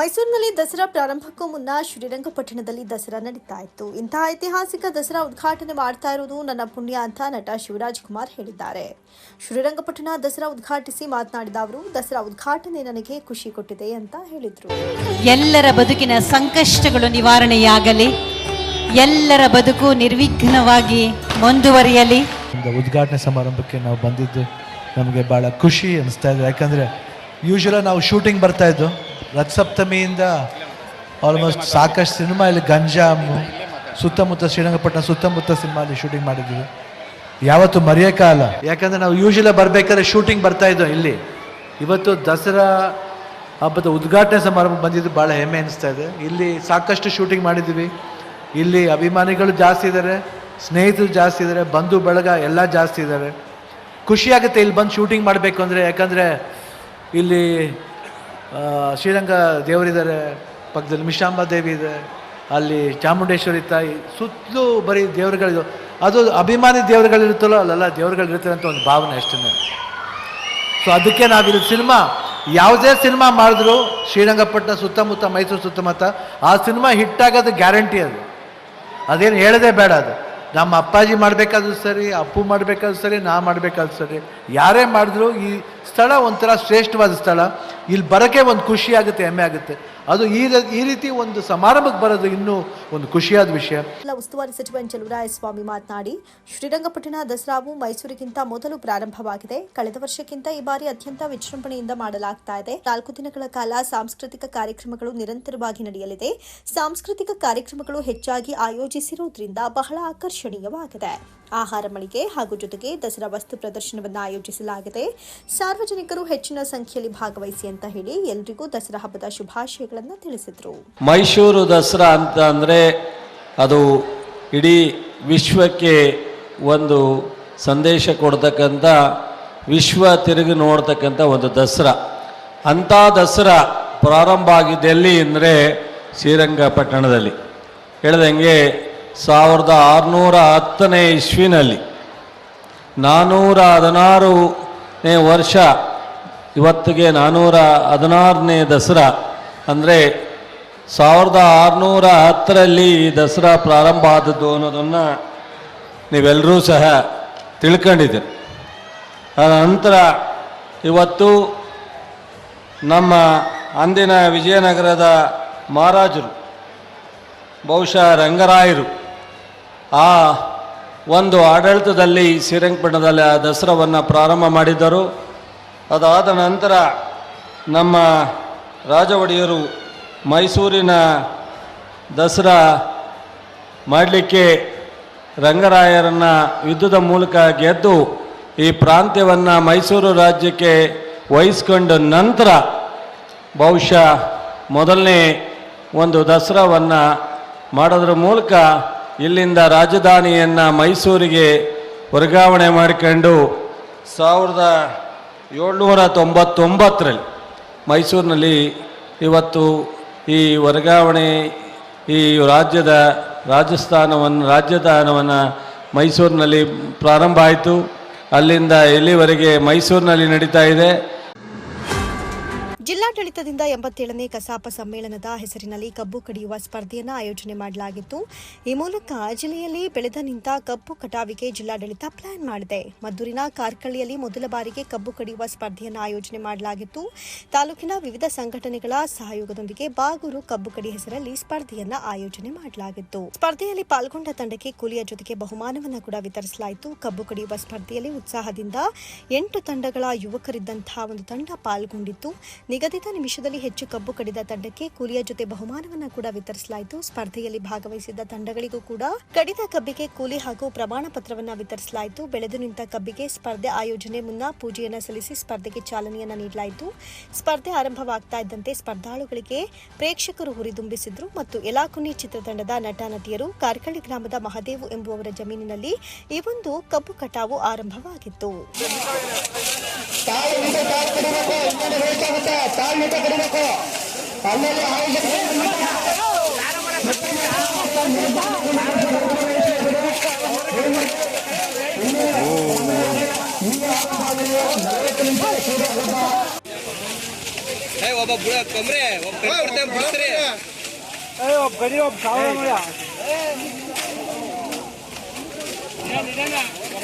ಮೈಸೂರಿನಲ್ಲಿ ದಸರಾ ಪ್ರಾರಂಭಕ್ಕೂ ಮುನ್ನ ಶ್ರೀರಂಗಪಟ್ಟಣದಲ್ಲಿ ದಸರಾ ನಡೀತಾ ಇತ್ತು ಇಂತಹ ಐತಿಹಾಸಿಕ ದಸರಾ ಉದ್ಘಾಟನೆ ಮಾಡ್ತಾ ಇರುವುದು ನನ್ನ ಪುಣ್ಯ ಅಂತ ನಟ ಶಿವರಾಜ್ ಕುಮಾರ್ ಹೇಳಿದ್ದಾರೆ. ಶ್ರೀರಂಗಪಟ್ಟಣ ದಸರಾ ಉದ್ಘಾಟಿಸಿ ಮಾತನಾಡಿದ ಅವರು ದಸರಾ ಉದ್ಘಾಟನೆ ನನಗೆ ಖುಷಿ ಕೊಟ್ಟಿದೆ ಅಂತ ಹೇಳಿದರು. ಎಲ್ಲರ ಬದುಕಿನ ಸಂಕಷ್ಟಗಳು ನಿವಾರಣೆಯಾಗಲಿ ಎಲ್ಲರ ಬದುಕು ನಿರ್ವಿಘ್ನವಾಗಿ ಮುಂದುವರಿಯಲಿ. ಉದ್ಘಾಟನೆ ಸಮಾರಂಭಕ್ಕೆ ನಾವು ಬಂದಿದ್ದು ನಮಗೆ ಬಹಳ ಖುಷಿ ಅನಿಸ್ತಾ ಇದೆ. ಯಾಕಂದರೆ ಯೂಶ್ವಲಾಗಿ ನಾವು ಶೂಟಿಂಗ್ ಬರ್ತಾ ಇದ್ದು, ರಥಸಪ್ತಮಿಯಿಂದ ಆಲ್ಮೋಸ್ಟ್ ಸಾಕಷ್ಟು ಸಿನಿಮಾ ಇಲ್ಲಿ ಗಂಜಾಮು ಸುತ್ತಮುತ್ತ ಶ್ರೀರಂಗಪಟ್ಟಣ ಸುತ್ತಮುತ್ತ ಸಿನಿಮಾ ಅಲ್ಲಿ ಶೂಟಿಂಗ್ ಮಾಡಿದ್ದೀವಿ. ಯಾವತ್ತು ಮರೆಯೋಕ್ಕಾಗಲ್ಲ ಯಾಕಂದರೆ ನಾವು ಯೂಶ್ವಲಾಗಿ ಬರಬೇಕಾದ್ರೆ ಶೂಟಿಂಗ್ ಬರ್ತಾ ಇದ್ದೋ ಇಲ್ಲಿ. ಇವತ್ತು ದಸರಾ ಹಬ್ಬದ ಉದ್ಘಾಟನೆ ಸಮಾರಂಭ ಬಂದಿದ್ದು ಭಾಳ ಹೆಮ್ಮೆ ಅನಿಸ್ತಾ ಇದೆ. ಇಲ್ಲಿ ಸಾಕಷ್ಟು ಶೂಟಿಂಗ್ ಮಾಡಿದ್ದೀವಿ. ಇಲ್ಲಿ ಅಭಿಮಾನಿಗಳು ಜಾಸ್ತಿ ಇದ್ದಾರೆ, ಸ್ನೇಹಿತರು ಜಾಸ್ತಿ ಇದ್ದಾರೆ, ಬಂಧು ಬಳಗ ಎಲ್ಲ ಜಾಸ್ತಿ ಇದ್ದಾರೆ. ಖುಷಿಯಾಗುತ್ತೆ ಇಲ್ಲಿ ಬಂದು ಶೂಟಿಂಗ್ ಮಾಡಬೇಕು ಅಂದರೆ, ಯಾಕಂದರೆ ಇಲ್ಲಿ ಶ್ರೀರಂಗ ದೇವರಿದ್ದಾರೆ, ಪಕ್ಕದಲ್ಲಿ ಮಿಶಾಂಬ ದೇವಿ ಇದೆ, ಅಲ್ಲಿ ಚಾಮುಂಡೇಶ್ವರಿ ತಾಯಿ, ಸುತ್ತಲೂ ಬರೀ ದೇವರುಗಳಿದು ಅದು ಅಭಿಮಾನಿ ದೇವರುಗಳಿರುತ್ತಲ್ಲೋ ಅಲ್ಲೆಲ್ಲ ದೇವರುಗಳಿರುತ್ತೆ ಅಂತ ಒಂದು ಭಾವನೆ ಅಷ್ಟೇ ಸೊ ಅದಕ್ಕೆ ನಾವಿಲ್ಲಿ ಸಿನಿಮಾ, ಯಾವುದೇ ಸಿನಿಮಾ ಮಾಡಿದ್ರು, ಶ್ರೀರಂಗಪಟ್ಟಣ ಸುತ್ತಮುತ್ತ, ಮೈಸೂರು ಸುತ್ತಮುತ್ತ, ಆ ಸಿನಿಮಾ ಹಿಟ್ಟಾಗೋದು ಗ್ಯಾರಂಟಿ ಅದು. ಅದೇನು ಹೇಳದೇ ಬೇಡ ಅದು. ನಮ್ಮ ಅಪ್ಪಾಜಿ ಮಾಡಬೇಕಾದ್ರೂ ಸರಿ, ಅಪ್ಪು ಮಾಡಬೇಕಾದ್ರೂ ಸರಿ, ನಾ ಮಾಡಬೇಕಾದ್ರೂ ಸರಿ, ಯಾರೇ ಮಾಡಿದ್ರು ಈ ಸ್ಥಳ ಒಂಥರ ಶ್ರೇಷ್ಠವಾದ ಸ್ಥಳ. ಇಲ್ಲಿ ಬರೋಕ್ಕೆ ಒಂದು ಖುಷಿ ಆಗುತ್ತೆ, ಹೆಮ್ಮೆ ಆಗುತ್ತೆ. ಅದು ಈ ಈ ರೀತಿ ಒಂದು ಸಮಾರಂಭಕ್ಕೆ ಬರೋದು ಇನ್ನೂ ಒಂದು ಖುಷಿಯಾದ ವಿಷಯ. ಉಸ್ತುವಾರಿ ಸಚಿವ ಎನ್ ಚಲುವರಾಯಸ್ವಾಮಿ ಮಾತನಾಡಿ, ಶ್ರೀರಂಗಪಟ್ಟಣ ದಸರಾವು ಮೈಸೂರಿಗಿಂತ ಮೊದಲು ಪ್ರಾರಂಭವಾಗಿದೆ. ಕಳೆದ ವರ್ಷಕ್ಕಿಂತ ಈ ಬಾರಿ ಅತ್ಯಂತ ವಿಜೃಂಭಣೆಯಿಂದ ಮಾಡಲಾಗ್ತಾ ಇದೆ. ನಾಲ್ಕು ದಿನಗಳ ಕಾಲ ಸಾಂಸ್ಕೃತಿಕ ಕಾರ್ಯಕ್ರಮಗಳು ನಿರಂತರವಾಗಿ ನಡೆಯಲಿದೆ. ಸಾಂಸ್ಕೃತಿಕ ಕಾರ್ಯಕ್ರಮಗಳು ಹೆಚ್ಚಾಗಿ ಆಯೋಜಿಸಿರುವುದರಿಂದ ಬಹಳ ಆಕರ್ಷಣೀಯವಾಗಿದೆ. ಆಹಾರ ಮಳಿಗೆ ಹಾಗೂ ಜೊತೆಗೆ ದಸರಾ ವಸ್ತು ಪ್ರದರ್ಶನವನ್ನು ಆಯೋಜಿಸಲಾಗಿದೆ. ಸಾರ್ವಜನಿಕರು ಹೆಚ್ಚಿನ ಸಂಖ್ಯೆಯಲ್ಲಿ ಭಾಗವಹಿಸಿ ಅಂತ ಹೇಳಿ ಎಲ್ರಿಗೂ ದಸರಾ ಹಬ್ಬದ ಶುಭಾಶಯಗಳನ್ನು ತಿಳಿಸಿದರು. ಮೈಸೂರು ದಸರಾ ಅಂತ ಅಂದರೆ ಅದು ಇಡೀ ವಿಶ್ವಕ್ಕೆ ಒಂದು ಸಂದೇಶ ಕೊಡ್ತಕ್ಕಂಥ, ವಿಶ್ವ ತಿರುಗಿ ನೋಡ್ತಕ್ಕಂಥ ಒಂದು ದಸರಾ. ಅಂಥ ದಸರಾ ಪ್ರಾರಂಭ ಆಗಿದ್ದು ಎಲ್ಲಿ ಅಂದರೆ ಶ್ರೀರಂಗಪಟ್ಟಣದಲ್ಲಿ. ಹೇಳ್ದಂಗೆ ಸಾವಿರದ ಆರುನೂರ ಹತ್ತನೇ ಇಸ್ವಿನಲ್ಲಿ. ನಾನ್ನೂರ ಹದಿನಾರನೇ ವರ್ಷ ಇವತ್ತಿಗೆ ನಾನ್ನೂರ ಹದಿನಾರನೇ ದಸರಾ. ಅಂದರೆ ಸಾವಿರದ ಆರುನೂರ ಹತ್ತರಲ್ಲಿ ಈ ದಸರಾ ಪ್ರಾರಂಭ ಆದದ್ದು ಅನ್ನೋದನ್ನು ನೀವೆಲ್ಲರೂ ಸಹ ತಿಳ್ಕೊಂಡಿದ್ದೀರಿ. ನಂತರ ಇವತ್ತು ನಮ್ಮ ಅಂದಿನ ವಿಜಯನಗರದ ಮಹಾರಾಜರು, ಬಹುಶಃ ರಂಗರಾಯರು, ಆ ಒಂದು ಆಡಳಿತದಲ್ಲಿ ಶ್ರೀರಂಗಪಟ್ಟಣದಲ್ಲಿ ಆ ದಸರಾವನ್ನು ಪ್ರಾರಂಭ ಮಾಡಿದ್ದರು. ಅದಾದ ನಂತರ ನಮ್ಮ ರಾಜ ಒಡೆಯರು ಮೈಸೂರಿನ ದಸರಾ ಮಾಡಲಿಕ್ಕೆ ರಂಗರಾಯರನ್ನು ಯುದ್ಧದ ಮೂಲಕ ಗೆದ್ದು ಈ ಪ್ರಾಂತ್ಯವನ್ನು ಮೈಸೂರು ರಾಜ್ಯಕ್ಕೆ ವಹಿಸ್ಕೊಂಡ ನಂತರ ಬಹುಶಃ ಮೊದಲನೇ ಒಂದು ದಸರಾವನ್ನು ಮಾಡೋದ್ರ ಮೂಲಕ ಇಲ್ಲಿಂದ ರಾಜಧಾನಿಯನ್ನು ಮೈಸೂರಿಗೆ ವರ್ಗಾವಣೆ ಮಾಡಿಕೊಂಡು ಸಾವಿರದ ಏಳ್ನೂರ ತೊಂಬತ್ತೊಂಬತ್ತರಲ್ಲಿ ಮೈಸೂರಿನಲ್ಲಿ ಇವತ್ತು ಈ ವರ್ಗಾವಣೆ, ಈ ರಾಜ್ಯದ ರಾಜಸ್ಥಾನವನ್ನು, ರಾಜಧಾನವನ್ನು ಮೈಸೂರಿನಲ್ಲಿ ಪ್ರಾರಂಭ ಆಯಿತು. ಅಲ್ಲಿಂದ ಇಲ್ಲಿವರೆಗೆ ಮೈಸೂರಿನಲ್ಲಿ ನಡೀತಾ ಇದೆ? ಜಿಲ್ಲಾಡಳಿತದಿಂದ ಎಂಬತ್ತೇಳನೇ ಕಸಾಪ ಸಮ್ಮೇಳನದ ಹೆಸರಿನಲ್ಲಿ ಕಬ್ಬು ಕಡಿಯುವ ಸ್ಪರ್ಧೆಯನ್ನು ಆಯೋಜನೆ ಮಾಡಲಾಗಿತ್ತು. ಈ ಮೂಲಕ ಜಿಲ್ಲೆಯಲ್ಲಿ ಬೆಳೆದ ನಿಂತ ಕಬ್ಬು ಕಟಾವಿಗೆ ಜಿಲ್ಲಾಡಳಿತ ಪ್ಲಾನ್ ಮಾಡಿದೆ. ಮದ್ದೂರಿನ ಕಾರ್ಕಳಿಯಲ್ಲಿ ಮೊದಲ ಬಾರಿಗೆ ಕಬ್ಬು ಕಡಿಯುವ ಸ್ಪರ್ಧೆಯನ್ನು ಆಯೋಜನೆ ಮಾಡಲಾಗಿತ್ತು. ತಾಲೂಕಿನ ವಿವಿಧ ಸಂಘಟನೆಗಳ ಸಹಯೋಗದೊಂದಿಗೆ ಬಾಗೂರು ಕಬ್ಬು ಕಡಿ ಹೆಸರಲ್ಲಿ ಸ್ಪರ್ಧೆಯನ್ನು ಆಯೋಜನೆ ಮಾಡಲಾಗಿತ್ತು. ಸ್ಪರ್ಧೆಯಲ್ಲಿ ಪಾಲ್ಗೊಂಡ ತಂಡಕ್ಕೆ ಕೂಲಿಯ ಜೊತೆಗೆ ಬಹುಮಾನವನ್ನು ಕೂಡ ವಿತರಿಸಲಾಯಿತು. ಕಬ್ಬು ಕಡಿಯುವ ಸ್ಪರ್ಧೆಯಲ್ಲಿ ಉತ್ಸಾಹದಿಂದ ಎಂಟು ತಂಡಗಳ ಯುವಕರಿದ್ದಂತಹ ಒಂದು ತಂಡ ಪಾಲ್ಗೊಂಡಿತ್ತು. ನಿಗದಿತ ನಿಮಿಷದಲ್ಲಿ ಹೆಚ್ಚು ಕಬ್ಬು ಕಡಿದ ತಂಡಕ್ಕೆ ಕೂಲಿಯ ಜೊತೆ ಬಹುಮಾನವನ್ನು ಕೂಡ ವಿತರಿಸಲಾಯಿತು. ಸ್ಪರ್ಧೆಯಲ್ಲಿ ಭಾಗವಹಿಸಿದ್ದ ತಂಡಗಳಿಗೂ ಕೂಡ ಕಡಿದ ಕಬ್ಬಿಗೆ ಕೂಲಿ ಹಾಗೂ ಪ್ರಮಾಣ ಪತ್ರವನ್ನು ವಿತರಿಸಲಾಯಿತು. ಬೆಳೆದು ನಿಂತ ಕಬ್ಬಿಗೆ ಸ್ಪರ್ಧೆ ಆಯೋಜನೆ ಮುನ್ನ ಪೂಜೆಯನ್ನು ಸಲ್ಲಿಸಿ ಸ್ಪರ್ಧೆಗೆ ಚಾಲನೆಯನ್ನು ನೀಡಲಾಯಿತು. ಸ್ಪರ್ಧೆ ಆರಂಭವಾಗ್ತಾ ಇದ್ದಂತೆ ಸ್ಪರ್ಧಾಳುಗಳಿಗೆ ಪ್ರೇಕ್ಷಕರು ಹುರಿದುಂಬಿಸಿದ್ರು ಮತ್ತು ಎಲಾಕುನಿ ಚಿತ್ರತಂಡದ ನಟ ನಟಿಯರು ಕಾರ್ಕಳ್ಳಿ ಗ್ರಾಮದ ಮಹದೇವು ಎಂಬುವವರ ಜಮೀನಿನಲ್ಲಿ ಈ ಒಂದು ಕಬ್ಬು ಕಟಾವು ಆರಂಭವಾಗಿತ್ತು. ತಾಳ್ಮೆತ ಕೊಡಬೇಕು ಆಮೇಲೆ ಒಬ್ಬ ಬುಡ ಕಮ್ರೆ ಒಬ್ಬ ಕೈ ಬಿಡ್ತಾರೆ ಒಬ್ಬ ಗಡಿ ಒಬ್ಬ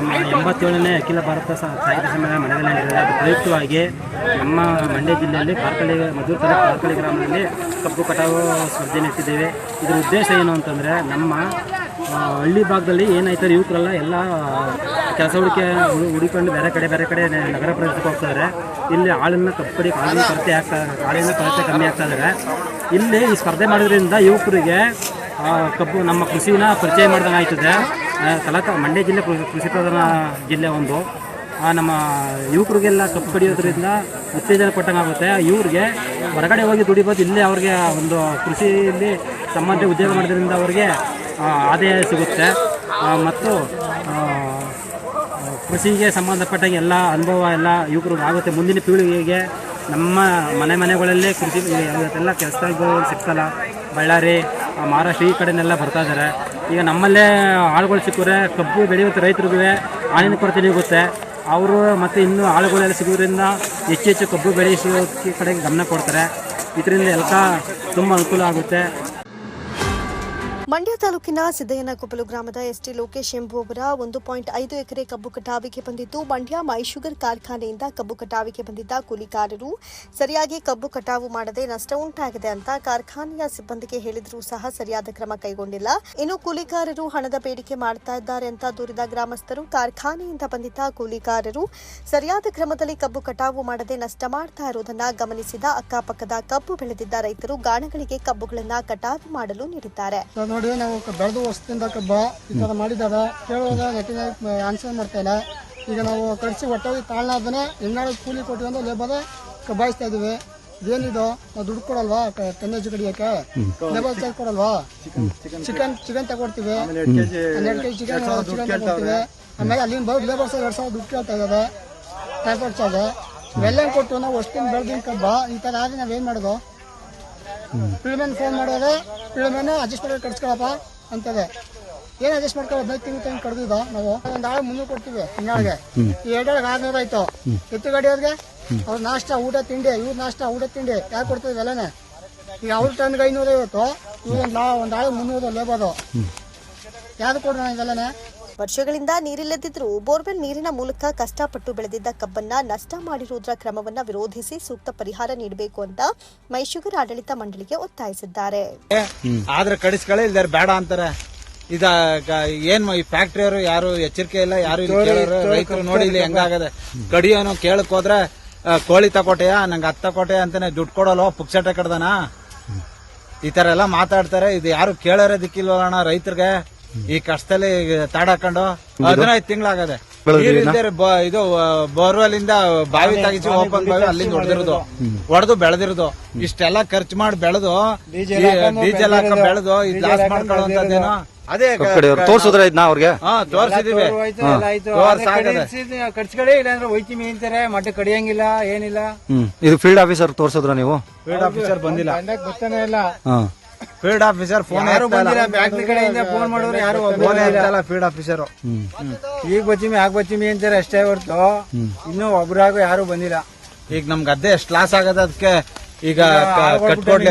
ನಮ್ಮ ಎಂಬತ್ತೇಳನೇ ಅಖಿಲ ಭಾರತ ಸಾಹಿತ್ಯ ಸಮ್ಮೇಳನ ಮಂಡ್ಯದಲ್ಲಿ ನಡೆದಿದೆ ಅದು ಪ್ರಯುಕ್ತವಾಗಿ ನಮ್ಮ ಮಂಡ್ಯ ಜಿಲ್ಲೆಯಲ್ಲಿ ಕಾರ್ಕಳಿ ಮಧುರ ಕಾರ್ಕಳಿ ಗ್ರಾಮದಲ್ಲಿ ಕಬ್ಬು ಕಟಾವು ಸ್ಪರ್ಧೆ ನಡೆಸಿದ್ದೇವೆ ಇದರ ಉದ್ದೇಶ ಏನು ಅಂತಂದರೆ ನಮ್ಮ ಹಳ್ಳಿ ಭಾಗದಲ್ಲಿ ಏನಾಯ್ತಾರೆ ಯುವಕರೆಲ್ಲ ಎಲ್ಲ ಕೆಲಸ ಹುಡುಕಿ ಹುಡುಕೊಂಡು ಬೇರೆ ಕಡೆ ಬೇರೆ ಕಡೆ ನಗರ ಪ್ರದೇಶಕ್ಕೆ ಹೋಗ್ತಾರೆ ಇಲ್ಲಿ ಆಳನ್ನು ಕಬ್ಬು ಕಡಿ ಆಳಿನ ಕೊರತೆ ಆಗ್ತಾ ಆಳಿನ ಕೊರತೆ ಕಮ್ಮಿ ಆಗ್ತಾ ಇದ್ದಾರೆ ಇಲ್ಲಿ ಈ ಸ್ಪರ್ಧೆ ಮಾಡೋದ್ರಿಂದ ಯುವಕರಿಗೆ ಕಬ್ಬು ನಮ್ಮ ಕೃಷಿನ ಪರಿಚಯ ಮಾಡ್ದಂಗೆ ಆಯ್ತದೆ ಕಲಾಕ ಮಂಡ್ಯ ಜಿಲ್ಲೆ ಕೃಷಿ ಪ್ರಧಾನ ಜಿಲ್ಲೆ ಒಂದು. ನಮ್ಮ ಯುವಕರಿಗೆಲ್ಲ ಕಬ್ಬು ಕಡಿಯೋದ್ರಿಂದ ಉತ್ತೇಜನ ಕೊಟ್ಟಂಗೆ ಆಗುತ್ತೆ ಇವ್ರಿಗೆ ಹೊರಗಡೆ ಹೋಗಿ ದುಡಿಬೋದು. ಇಲ್ಲೇ ಅವ್ರಿಗೆ ಒಂದು ಕೃಷಿಯಲ್ಲಿ ಸಂಬಂಧ ಉದ್ಯೋಗ ಮಾಡೋದ್ರಿಂದ ಅವ್ರಿಗೆ ಆದಾಯ ಸಿಗುತ್ತೆ. ಮತ್ತು ಕೃಷಿಗೆ ಸಂಬಂಧಪಟ್ಟಂಗೆ ಎಲ್ಲ ಅನುಭವ ಎಲ್ಲ ಯುವಕರಿಗೆ ಆಗುತ್ತೆ. ಮುಂದಿನ ಪೀಳಿಗೆಗೆ ನಮ್ಮ ಮನೆ ಮನೆಗಳಲ್ಲೇ ಕೃಷಿ ಎಲ್ಲ ಕೆಲಸಗಳು ಸಿಗ್ತಲ್ಲ. ಬಳ್ಳಾರಿ ಮಹಾರಾಷ್ಟ್ರ ಈ ಕಡೆನೆಲ್ಲ ಬರ್ತಾ ಇದ್ದಾರೆ ಈಗ ನಮ್ಮಲ್ಲೇ ಆಳುಗಳು ಸಿಕ್ಕರೆ ಕಬ್ಬು ಬೆಳೆಯುವಂಥ ರೈತರಿಗೂ ಹಾಲಿನ ಕೊರತೆ ನೀಗುತ್ತೆ. ಅವರು ಮತ್ತು ಇನ್ನೂ ಆಳುಗಳೆಲ್ಲ ಸಿಗೋದ್ರಿಂದ ಹೆಚ್ಚು ಹೆಚ್ಚು ಕಬ್ಬು ಬೆಳೆಸೋಕ್ಕೆ ಕಡೆಗೆ ಗಮನ ಕೊಡ್ತಾರೆ. ಇದರಿಂದ ಎಲ್ಲ ತುಂಬ ಅನುಕೂಲ ಆಗುತ್ತೆ. ಮಂಡ್ಯ ತಾಲೂಕಿನ ಸಿದ್ದಯ್ಯನಕೊಪ್ಪಲು ಗ್ರಾಮದ ಎಸ್ಟಿ ಲೋಕೇಶ್ ಎಂಬುವವರ ಒಂದು ಪಾಯಿಂಟ್ ಐದು ಎಕರೆ ಕಬ್ಬು ಕಟಾವಿಗೆ ಬಂದಿದ್ದು, ಮಂಡ್ಯ ಮೈಶುಗರ್ ಕಾರ್ಖಾನೆಯಿಂದ ಕಬ್ಬು ಕಟಾವಿಗೆ ಬಂದಿದ್ದ ಕೂಲಿಕಾರರು ಸರಿಯಾಗಿ ಕಬ್ಬು ಕಟಾವು ಮಾಡದೆ ನಷ್ಟ ಉಂಟಾಗಿದೆ ಅಂತ ಕಾರ್ಖಾನೆಯ ಸಿಬ್ಬಂದಿಗೆ ಹೇಳಿದರೂ ಸಹ ಸರಿಯಾದ ಕ್ರಮ ಕೈಗೊಂಡಿಲ್ಲ. ಇನ್ನು ಕೂಲಿಕಾರರು ಹಣದ ಬೇಡಿಕೆ ಮಾಡ್ತಾ ಇದ್ದಾರೆ ಅಂತ ದೂರಿದ ಗ್ರಾಮಸ್ಥರು, ಕಾರ್ಖಾನೆಯಿಂದ ಬಂದಿದ್ದ ಕೂಲಿಕಾರರು ಸರಿಯಾದ ಕ್ರಮದಲ್ಲಿ ಕಬ್ಬು ಕಟಾವು ಮಾಡದೆ ನಷ್ಟ ಮಾಡ್ತಾ ಇರುವುದನ್ನು ಗಮನಿಸಿದ ಅಕ್ಕಪಕ್ಕದ ಕಬ್ಬು ಬೆಳೆದಿದ್ದ ರೈತರು ಗಾಣಗಳಿಗೆ ಕಬ್ಬುಗಳನ್ನು ಕಟಾವು ಮಾಡಲು ನೀಡಿದ್ದಾರೆ. ನೋಡಿ ನಾವು ಬೆಳೆದು ವಸ್ತಿಂದ ಕಬ್ಬ ಈ ಥರ ಮಾಡಿದಾಗ ಕೇಳುವಾಗ ನೆಟ್ಟಿನ ಆನ್ಸರ್ ಮಾಡ್ತಾ ಇಲ್ಲ. ಈಗ ನಾವು ಕಳಿಸಿ ತಾಳ್ನ ತಾಳ್ನಾದನೆ ಹೆಣ್ಣಾಳು ಕೂಲಿ ಕೊಟ್ಕೊಂಡು ಲೇಬರ್ ಕಬ್ಬಾಯಿಸ್ತಾ ಇದ್ದೀವಿ. ಏನಿದು? ನಾವು ದುಡ್ಡು ಕೊಡಲ್ವಾ? ಟೆನ್ನೇಜ್ ಕಡಿಯೋಕೆ ಲೇಬರ್ ಚಾರ್ಜ್ ಕೊಡಲ್ವಾ? ಚಿಕನ್ ಚಿಕನ್ ತಗೊಡ್ತೀವಿ. ಹನ್ನೆರಡು ಕೆ ಜಿ ಚಿಕನ್ ಚಿಕನ್ ತಗೊಡ್ತೀವಿ. ಆಮೇಲೆ ಅಲ್ಲಿಂದ ಲೇಬರ್ ಲೇಬರ್ಸ್ ಎರಡು ಸಾವಿರ ದುಡ್ಡು ಕೇಳ್ತಾ ಇದ್ದಾರೆ ಟ್ರಾನ್ಸ್ಪೋರ್ಟ್ ಚಾರ್ಜ್. ಇವೆಲ್ಲ ಕೊಟ್ಟು ನಾವು ಅಷ್ಟಿನ ಬೆಳೆದಿನ ಕಬ್ಬ ಈ ಥರ ಆದರೆ ನಾವೇನು ಮಾಡೋದು? ಫೋನ್ ಮಾಡೋರೆ ಪಿಳಿಮೆನ್ ಅಡ್ಜಸ್ಟ್ ಮಾಡಿ ಕಟ್ಸ್ಕೊಳಪ್ಪ ಅಂತದೆ. ಏನು ಅಡ್ಜಸ್ಟ್ ಮಾಡ್ಕೊಳ್ಳೋ ಹದಿನೈದು ತಿಂಗಳು ತಂದು ಕಡ್ದಿದ್ದು ನಾವು. ಒಂದು ಆಳು ಮುನ್ನೂರು ಕೊಡ್ತೀವಿ ತಿಂಗಳಿಗೆ ಈ ಎರಡೊಳಗೆ ಆರ್ನೂರು ಆಯ್ತು. ಎತ್ತು ಗಾಡಿಯವ್ರಿಗೆ ಅವ್ರ ನಾಷ್ಟ ಊಟ ತಿಂಡಿ ಇವ್ರ ನಾಷ್ಟ ಊಟ ತಿಂಡಿ ಯಾಕೆ ಕೊಡ್ತೀವಿ ಎಲ್ಲಾನೆ ಈಗ ಅವ್ರ ಟನ್ಗೆ ಐನೂರ ಐವತ್ತು ಒಂದು ಒಂದ್ ಒಂದು ಆಳು ಮುನ್ನೂರು ಲೇಬರು. ಯಾರು ಕೊಡೋಣ ಇದೆಲ್ಲನೆ ವರ್ಷಗಳಿಂದ ನೀರಿಲ್ಲದಿದ್ದರೂ ಬೋರ್ವೆಲ್ ನೀರಿನ ಮೂಲಕ ಕಷ್ಟಪಟ್ಟು ಬೆಳೆದಿದ್ದ ಕಬ್ಬನ್ನ ನಷ್ಟ ಮಾಡಿರುವುದರ ಕ್ರಮವನ್ನ ವಿರೋಧಿಸಿ ಸೂಕ್ತ ಪರಿಹಾರ ನೀಡಬೇಕು ಅಂತ ಮೈಶುಗರ್ ಆಡಳಿತ ಮಂಡಳಿಗೆ ಒತ್ತಾಯಿಸಿದ್ದಾರೆ. ಆದ್ರೆ ಕಡಿಸ್ಕೊಳ್ಳಿ ಇಲ್ದಾರ ಬೇಡ ಅಂತಾರೆ. ಇದ ಏನ್ ಈ ಫ್ಯಾಕ್ಟ್ರಿ ಅವರು ಯಾರು ಎಚ್ಚರಿಕೆ ಇಲ್ಲ ಯಾರು ರೈತರು ನೋಡಿ ಇಲ್ಲಿ ಹೆಂಗಾಗದೆ. ಕಡಿಯೋನು ಕೇಳಕ್ ಹೋದ್ರೆ ಕೋಳಿ ತಕೋಟೆಯ ನಂಗೆ ಹತ್ತ ತಕೋಟೆ ಅಂತಾನೆ ದುಡ್ಡು ಕೊಡಲ್ಲ ಪುಕ್ಸಟ್ಟೆ ಕಡ್ದನಾ? ಈ ತರ ಎಲ್ಲ ಮಾತಾಡ್ತಾರೆ. ಇದು ಯಾರು ಕೇಳೋರೇ ದಿಕ್ಕಿಲ್ವಲ್ಲ ರೈತರಿಗೆ. ಈ ಕಷ್ಟದಲ್ಲಿ ತಾಡಾಕೊಂಡು ಹದಿನೈದು ತಿಂಗಳಾಗದೆ. ಇದು ಬೋರ್ವೆಲ್ ಇಂದ ಬಾವಿ ತೆಗಿಸಿ ಓಪನ್ ಬಾವಿ ಅಲ್ಲಿಂದ ಹೊಡೆದಿರೋದು. ಹೊಡೆದು ಬೆಳೆದಿರೋದು. ಇಷ್ಟೆಲ್ಲ ಖರ್ಚು ಮಾಡಿ ಬೆಳೆದು ಡೀಸೆಲ್ ಹಾಕ ಬೆಳೆದು ಇದು ಲಾಸ್ ಮಾಡ್ಕೊಳ್ಳುವಂತದ್ದೇನೋ ಅದೇ ತೋರ್ಸಿದ್ರೆ ಇದನ್ನ ಅವ್ರಿಗೆ? ಹಾ ತೋರ್ಸಿದೀವಿ. ತೋರ್ಸಾಕದೆ ಕಟ್ಸ್ಕೊಳ್ಳಿ ಇಲ್ಲಾಂದ್ರೆ ಹೋಯ್ತಿಮಿ ಅಂತಾರೆ ಮಟ್ಟ ಕಡಿಯಂಗಿಲ್ಲ ಏನಿಲ್ಲ. ಇದು ಫೀಲ್ಡ್ ಆಫೀಸರ್ ತೋರ್ಸಿದ್ರ ನೀವು? ಫೀಲ್ಡ್ ಆಫೀಸರ್ ಬಂದಿಲ್ಲ ಗೊತ್ತಾನೆ ಇಲ್ಲ. ಹಾ. ಫೀಲ್ಡ್ ಆಫೀಸರ್ ಫೋನ್ ಯಾರು ಬಂದಿಲ್ಲ ಫ್ಯಾಕ್ಟ್ರಿ ಕಡೆಯಿಂದ ಫೋನ್ ಮಾಡೋರು ಯಾರು ಫೋನ್ ಇರ್ತಲ್ಲ ಫೀಲ್ಡ್ ಆಫೀಸರ್ ಈಗ ಬಚ್ಚಿಮಿ ಆಗ ಬಚ್ಚಿಮಿ ಅಂತಾರೆ ಅಷ್ಟೇ ಹೊರ್ತು. ಇನ್ನೂ ಒಬ್ರಾಗೂ ಯಾರು ಬಂದಿಲ್ಲ. ಈಗ ನಮ್ ಗದ್ದೆ ಎಷ್ಟು ಲಾಸ್ ಆಗದ ಅದಕ್ಕೆ ಈಗ ಕಟ್ಕೊಡ್ಲಿ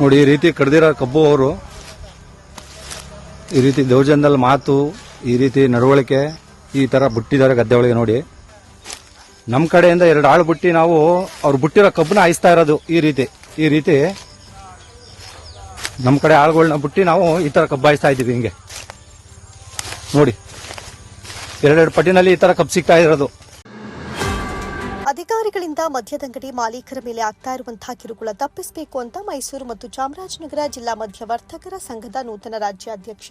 ನೋಡಿ ಈ ರೀತಿ ಕಡ್ದಿರೋ ಕಬ್ಬು ಅವರು ಈ ರೀತಿ ದೌರ್ಜನ್ಯದಲ್ಲಿ ಮಾತು ಈ ರೀತಿ ನಡವಳಿಕೆ ಈ ತರ ಬಿಟ್ಟಿದ್ದಾರೆ ಗದ್ದೆ ಒಳಗೆ ನೋಡಿ. ನಮ್ಮ ಕಡೆಯಿಂದ ಎರಡು ಆಳು ಬಿಟ್ಟು ನಾವು ಅವ್ರು ಬಿಟ್ಟಿರೋ ಕಬ್ಬನ್ನ ಹಾಯಿಸ್ತಾ ಇರೋದು ಈ ರೀತಿ. ಈ ರೀತಿ ನಮ್ಮ ಕಡೆ ಆಳುಗಳನ್ನ ಬಿಟ್ಟು ನಾವು ಈ ಥರ ಕಬ್ಬಾಯಿಸ್ತಾ ಇದ್ದೀವಿ ಹಿಂಗೆ. ನೋಡಿ, ಎರಡೆರಡು ಪಟ್ಟಿನಲ್ಲಿ ಈ ಥರ ಕಬ್ಬು ಸಿಗ್ತಾ ಇರೋದು. ಅಧಿಕಾರಿಗಳಿಂದ ಮದ್ಯದಂಗಡಿ ಮಾಲೀಕರ ಮೇಲೆ ಆಗ್ತಾ ಇರುವಂತಹ ಕಿರುಕುಳ ತಪ್ಪಿಸಬೇಕು ಅಂತ ಮೈಸೂರು ಮತ್ತು ಚಾಮರಾಜನಗರ ಜಿಲ್ಲಾ ಮಧ್ಯವರ್ತಕರ ಸಂಘದ ನೂತನ ರಾಜ್ಯಾಧ್ಯಕ್ಷ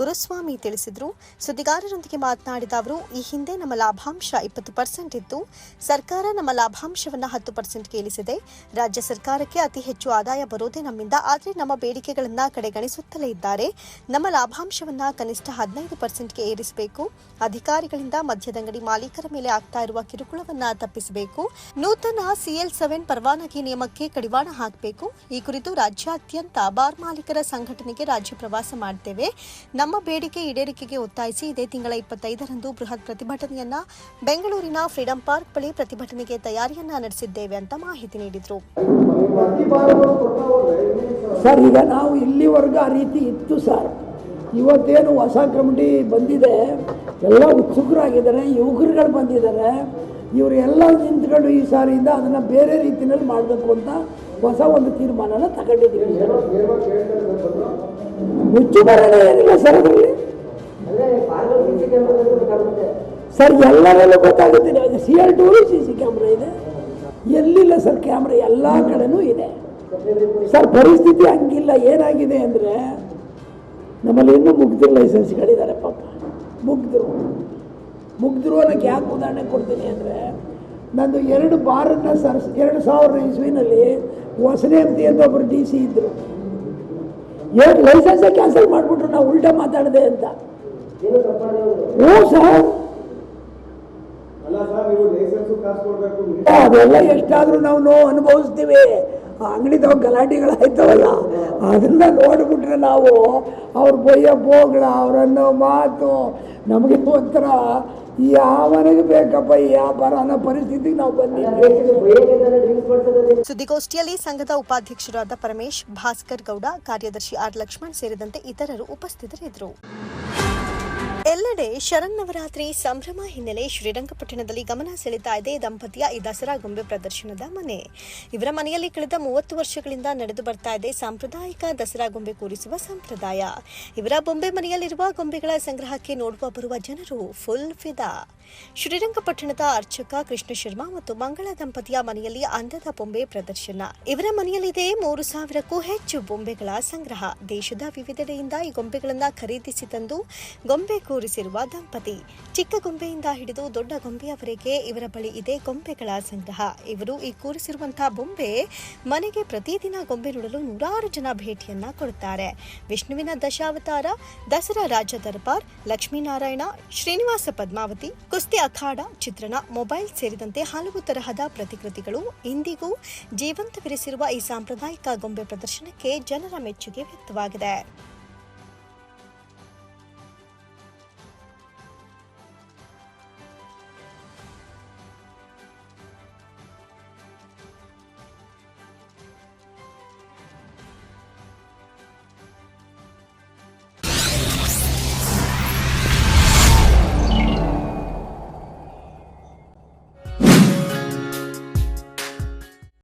ಗುರುಸ್ವಾಮಿ ತಿಳಿಸಿದರು. ಸುದ್ದಿಗಾರರೊಂದಿಗೆ ಮಾತನಾಡಿದ ಅವರು, ಈ ಹಿಂದೆ ನಮ್ಮ ಲಾಭಾಂಶ ಇಪ್ಪತ್ತು ಪರ್ಸೆಂಟ್ ಇತ್ತು. ಸರ್ಕಾರ ನಮ್ಮ ಲಾಭಾಂಶವನ್ನು ಹತ್ತು ಪರ್ಸೆಂಟ್ಗೆ ಇಳಿಸಿದೆ. ರಾಜ್ಯ ಸರ್ಕಾರಕ್ಕೆ ಅತಿ ಹೆಚ್ಚು ಆದಾಯ ಬರೋದೇ ನಮ್ಮಿಂದ, ಆದರೆ ನಮ್ಮ ಬೇಡಿಕೆಗಳನ್ನ ಕಡೆಗಣಿಸುತ್ತಲೇ ಇದ್ದಾರೆ. ನಮ್ಮ ಲಾಭಾಂಶವನ್ನ ಕನಿಷ್ಠ ಹದಿನೈದು ಪರ್ಸೆಂಟ್ಗೆ ಏರಿಸಬೇಕು. ಅಧಿಕಾರಿಗಳಿಂದ ಮದ್ಯದಂಗಡಿ ಮಾಲೀಕರ ಮೇಲೆ ಆಗ್ತಾ ಇರುವ ಕಿರುಕುಳವನ್ನ ತಪ್ಪಿಸಬೇಕು ನೂತನ ಸಿಎಲ್ ಸೆವೆನ್ ಪರವಾನಗಿ ನಿಯಮಕ್ಕೆ ಕಡಿವಾಣ ಹಾಕಬೇಕು. ಈ ಕುರಿತು ರಾಜ್ಯಾದ್ಯಂತ ಬಾರ್ ಮಾಲೀಕರ ಸಂಘಟನೆಗೆ ರಾಜ್ಯ ಪ್ರವಾಸ ಮಾಡ್ತೇವೆ. ನಮ್ಮ ಬೇಡಿಕೆ ಈಡೇರಿಕೆಗೆ ಒತ್ತಾಯಿಸಿ ಇದೇ ತಿಂಗಳ ಇಪ್ಪತ್ತೈದರಂದು ಬೃಹತ್ ಪ್ರತಿಭಟನೆಯನ್ನ ಬೆಂಗಳೂರಿನ ಫ್ರೀಡಂ ಪಾರ್ಕ್ ಬಳಿ ಪ್ರತಿಭಟನೆಗೆ ತಯಾರಿಯನ್ನ ನಡೆಸಿದ್ದೇವೆ ಅಂತ ಮಾಹಿತಿ ನೀಡಿದರು. ಸರ್, ಈಗ ನಾವು ಇಲ್ಲಿವರೆಗೂ ಆ ರೀತಿ ಇತ್ತು ಸರ್. ಇವತ್ತೇನು ಹೊಸ ಕಮಿಟಿ ಬಂದಿದೆ. ಎಲ್ಲ ಉತ್ಸುಕರಾಗಿದ್ದಾರೆ, ಯುವಕರುಗಳು ಬಂದಿದ್ದಾರೆ. ಇವರು ಎಲ್ಲ ನಿಂತ್ಕೊಂಡು ಈ ಸಾರಿಯಿಂದ ಅದನ್ನು ಬೇರೆ ರೀತಿಯಲ್ಲಿ ಮಾಡಬೇಕು ಅಂತ ಹೊಸ ಒಂದು ತೀರ್ಮಾನನ ತಗೊಂಡಿದ್ದೀವಿ. ಸರ್ ಮುಚ್ಚುಮರಣ ಏನಿಲ್ಲ ಸರ್ ಅದರಲ್ಲಿ ಸರ್, ಎಲ್ಲರಲ್ಲೂ ಗೊತ್ತಾಗುತ್ತೆ. C L two C C camera ಇದೆ. ಎಲ್ಲಿಲ್ಲ ಸರ್ ಕ್ಯಾಮ್ರಾ ಎಲ್ಲ ಕಡೆನೂ ಇದೆ. ಸರ್, ಪರಿಸ್ಥಿತಿ ಹಂಗಿಲ್ಲ. ಏನಾಗಿದೆ ಅಂದರೆ ನಮ್ಮಲ್ಲಿ ಇನ್ನೂ ಮುಗ್ಧರು ಲೈಸೆನ್ಸ್ಗಳಿದ್ದಾರೆ ಪಾಪ. ಮುಗ್ಧರು ಮುಗ್ಧರು ಅನ್ನೋಕ್ಕೆ ಯಾಕೆ ಉದಾಹರಣೆ ಕೊಡ್ತೀನಿ ಅಂದರೆ, ನಂದು ಎರಡು ಬಾರನ್ನು ಸರ್, ಎರಡು ಸಾವಿರದ ಇಸ್ವಿನಲ್ಲಿ ಹೊಸನೇಮತಿ ಅಂತ ಒಬ್ಬರು ಡಿ ಸಿ ಇದ್ದರು ಎರಡು ಲೈಸೆನ್ಸೇ ಕ್ಯಾನ್ಸಲ್ ಮಾಡಿಬಿಟ್ರು ನಾವು ಉಲ್ಟಾ ಮಾತಾಡಿದೆ ಅಂತ. ಹ್ಞೂ ಸರ್. ಅದೆಲ್ಲ ಎಷ್ಟಾದರೂ ನಾವು ನೋವು ಅನುಭವಿಸ್ತೀವಿ. ಅಂಗಡಿದವ ಗಲಾಟೆಗಳಾಯ್ತವಲ್ಲ. ಅದನ್ನ ನೋಡಿಬಿಟ್ರೆ ನಾವು ಅವ್ರ ಬೊಯ್ಯೋ ಬೋಗಳ ಅವರನ್ನೋ ಮಾತು ನಮಗೆ ಒಂಥರ ಯಾವನಿಗೆ ಬೇಕಪ್ಪ ವ್ಯಾಪಾರ ಪರಿಸ್ಥಿತಿಗೆ ನಾವು ಬಂದಿದ್ದೀವಿ. ಸುದ್ದಿಗೋಷ್ಠಿಯಲ್ಲಿ ಸಂಘದ ಉಪಾಧ್ಯಕ್ಷರಾದ ಪರಮೇಶ್, ಭಾಸ್ಕರ್ ಗೌಡ, ಕಾರ್ಯದರ್ಶಿ ಆರ್ ಲಕ್ಷ್ಮಣ್ ಸೇರಿದಂತೆ ಇತರರು ಉಪಸ್ಥಿತರಿದ್ದರು. ಎಲ್ಲೆಡೆ ಶರನ್ನವರಾತ್ರಿ ಸಂಭ್ರಮ ಹಿನ್ನೆಲೆ ಶ್ರೀರಂಗಪಟ್ಟಣದಲ್ಲಿ ಗಮನ ಸೆಳೆತಾ ಇದೆ ದಂಪತಿಯ ಈ ದಸರಾ ಗೊಂಬೆ ಪ್ರದರ್ಶನದ ಮನೆ. ಇವರ ಮನೆಯಲ್ಲಿ ಕಳೆದ ಮೂವತ್ತು ವರ್ಷಗಳಿಂದ ನಡೆದು ಬರ್ತಾ ಇದೆ ಸಾಂಪ್ರದಾಯಿಕ ದಸರಾ ಗೊಂಬೆ ಕೂರಿಸುವ ಸಂಪ್ರದಾಯ. ಇವರ ಬೊಂಬೆ ಮನೆಯಲ್ಲಿರುವ ಗೊಂಬೆಗಳ ಸಂಗ್ರಹಕ್ಕೆ ನೋಡುವ ಬರುವ ಜನರು ಫುಲ್ ಫಿದಾ. ಶ್ರೀರಂಗಪಟ್ಟಣದ ಅರ್ಚಕ ಕೃಷ್ಣ ಶರ್ಮಾ ಮತ್ತು ಮಂಗಳ ದಂಪತಿಯ ಮನೆಯಲ್ಲಿ ಅಂದದ ಬೊಂಬೆ ಪ್ರದರ್ಶನ. ಇವರ ಮನೆಯಲ್ಲಿದೆ ಮೂರು ಸಾವಿರಕ್ಕೂ ಹೆಚ್ಚು ಬೊಂಬೆಗಳ ಸಂಗ್ರಹ. ದೇಶದ ವಿವಿಧೆಡೆಯಿಂದ ಈ ಗೊಂಬೆಗಳನ್ನು ಖರೀದಿಸಿ ತಂದು ಗೊಂಬೆ ಕೂರಿಸಿರುವ ದಂಪತಿ. ಚಿಕ್ಕ ಗೊಂಬೆಯಿಂದ ಹಿಡಿದು ದೊಡ್ಡ ಗೊಂಬೆಯವರೆಗೆ ಇವರ ಬಳಿ ಇದೆ ಗೊಂಬೆಗಳ ಸಂಗ್ರಹ. ಇವರು ಈ ಕೂರಿಸಿರುವಂತಹ ಬೊಂಬೆ ಮನೆಗೆ ಪ್ರತಿದಿನ ಗೊಂಬೆ ನೋಡಲು ನೂರಾರು ಜನ ಭೇಟಿಯನ್ನ ಕೊಡುತ್ತಾರೆ. ವಿಷ್ಣುವಿನ ದಶಾವತಾರ, ದಸರಾ ರಾಜ ದರ್ಬಾರ್, ಲಕ್ಷ್ಮೀನಾರಾಯಣ, ಶ್ರೀನಿವಾಸ ಪದ್ಮಾವತಿ, ಕುಸ್ತಿ ಅಖಾಡ, ಚಿತ್ರಣ, ಮೊಬೈಲ್ ಸೇರಿದಂತೆ ಹಲವು ತರಹದ ಪ್ರತಿಕೃತಿಗಳು ಇಂದಿಗೂ ಜೀವಂತವಿರಿಸಿರುವ ಈ ಸಾಂಪ್ರದಾಯಿಕ ಗೊಂಬೆ ಪ್ರದರ್ಶನಕ್ಕೆ ಜನರ ಮೆಚ್ಚುಗೆ ವ್ಯಕ್ತವಾಗಿದೆ.